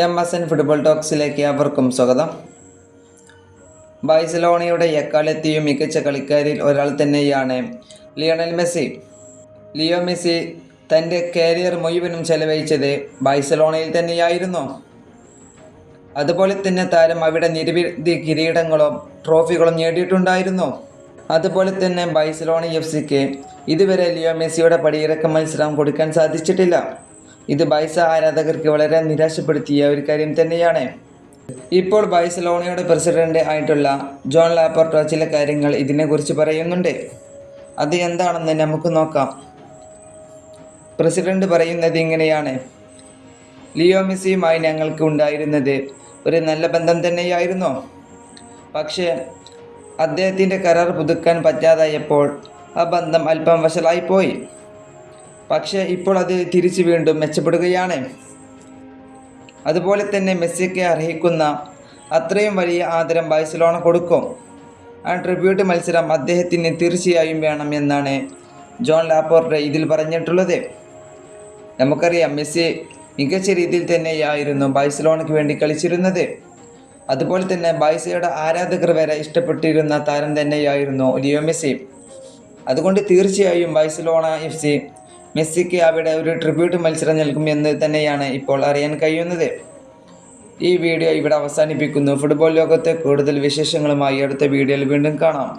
M S N football ടോക്സിലേക്ക് അവർക്കും സ്വാഗതം. ബാഴ്സലോണയുടെ എക്കാലത്തെയും മികച്ച കളിക്കാരിൽ ഒരാൾ തന്നെയാണ് ലിയോണൽ മെസ്സി. ലിയോ മെസ്സി തന്റെ കരിയർ മുഴുവനും ചെലവഴിച്ചത് ബാഴ്സലോണയിൽ തന്നെയായിരുന്നു. അതുപോലെ തന്നെ താരം അവിടെ നിരവധി കിരീടങ്ങളും ട്രോഫികളും നേടിയിട്ടുണ്ടായിരുന്നു. അതുപോലെ തന്നെ ബൈസലോണി എഫ് സിക്ക് ഇതുവരെ ലിയോ മെസ്സിയുടെ പടിയിറക്ക മത്സരം കൊടുക്കാൻ സാധിച്ചിട്ടില്ല. ഇത് ബൈസ ആരാധകർക്ക് വളരെ നിരാശപ്പെടുത്തിയ ഒരു കാര്യം തന്നെയാണ്. ഇപ്പോൾ ബൈസലോണയുടെ പ്രസിഡന്റ് ആയിട്ടുള്ള ജോൺ ലാപ്പർട്ടോ ചില കാര്യങ്ങൾ ഇതിനെക്കുറിച്ച് പറയുന്നുണ്ട്. അത് എന്താണെന്ന് നമുക്ക് നോക്കാം. പ്രസിഡന്റ് പറയുന്നത് ഇങ്ങനെയാണ്. ലിയോ മെസ്സിയുമായി ഞങ്ങൾക്ക് ഉണ്ടായിരുന്നത് ഒരു നല്ല ബന്ധം തന്നെയായിരുന്നു. പക്ഷേ അദ്ദേഹത്തിന്റെ കരാർ പുതുക്കാൻ പറ്റാതായപ്പോൾ ആ ബന്ധം അല്പം വഷളായിപ്പോയി. പക്ഷേ ഇപ്പോൾ അത് തിരിച്ചു വീണ്ടും മെച്ചപ്പെടുകയാണ്. അതുപോലെ തന്നെ മെസ്സിക്ക് അർഹിക്കുന്ന അത്രയും വലിയ ആദരം ബാഴ്സലോണ കൊടുക്കും. ആ ട്രിബ്യൂട്ട് മത്സരം അദ്ദേഹത്തിന് തീർച്ചയായും വേണം എന്നാണ് ജോൺ ലാപ്പോർട്ട് ഇതിൽ പറഞ്ഞിട്ടുള്ളത്. നമുക്കറിയാം മെസ്സി മികച്ച രീതിയിൽ തന്നെയായിരുന്നു ബാഴ്സലോണയ്ക്ക് വേണ്ടി കളിച്ചിരുന്നത്. അതുപോലെ തന്നെ ബാഴ്സയുടെ ആരാധകർ വരെ ഇഷ്ടപ്പെട്ടിരുന്ന താരം തന്നെയായിരുന്നു ലിയോ മെസ്സി. അതുകൊണ്ട് തീർച്ചയായും ബാഴ്സലോണ എഫ് സി മെസ്സിക്ക് അവിടെ ഒരു ട്രിബ്യൂട്ട് മത്സരം നൽകുമെന്ന് തന്നെയാണ് ഇപ്പോൾ അറിയാൻ കഴിയുന്നത്. ഈ വീഡിയോ ഇവിടെ അവസാനിപ്പിക്കുന്നു. ഫുട്ബോൾ ലോകത്തെ കൂടുതൽ വിശേഷങ്ങളുമായി അടുത്ത വീഡിയോയിൽ വീണ്ടും കാണാം.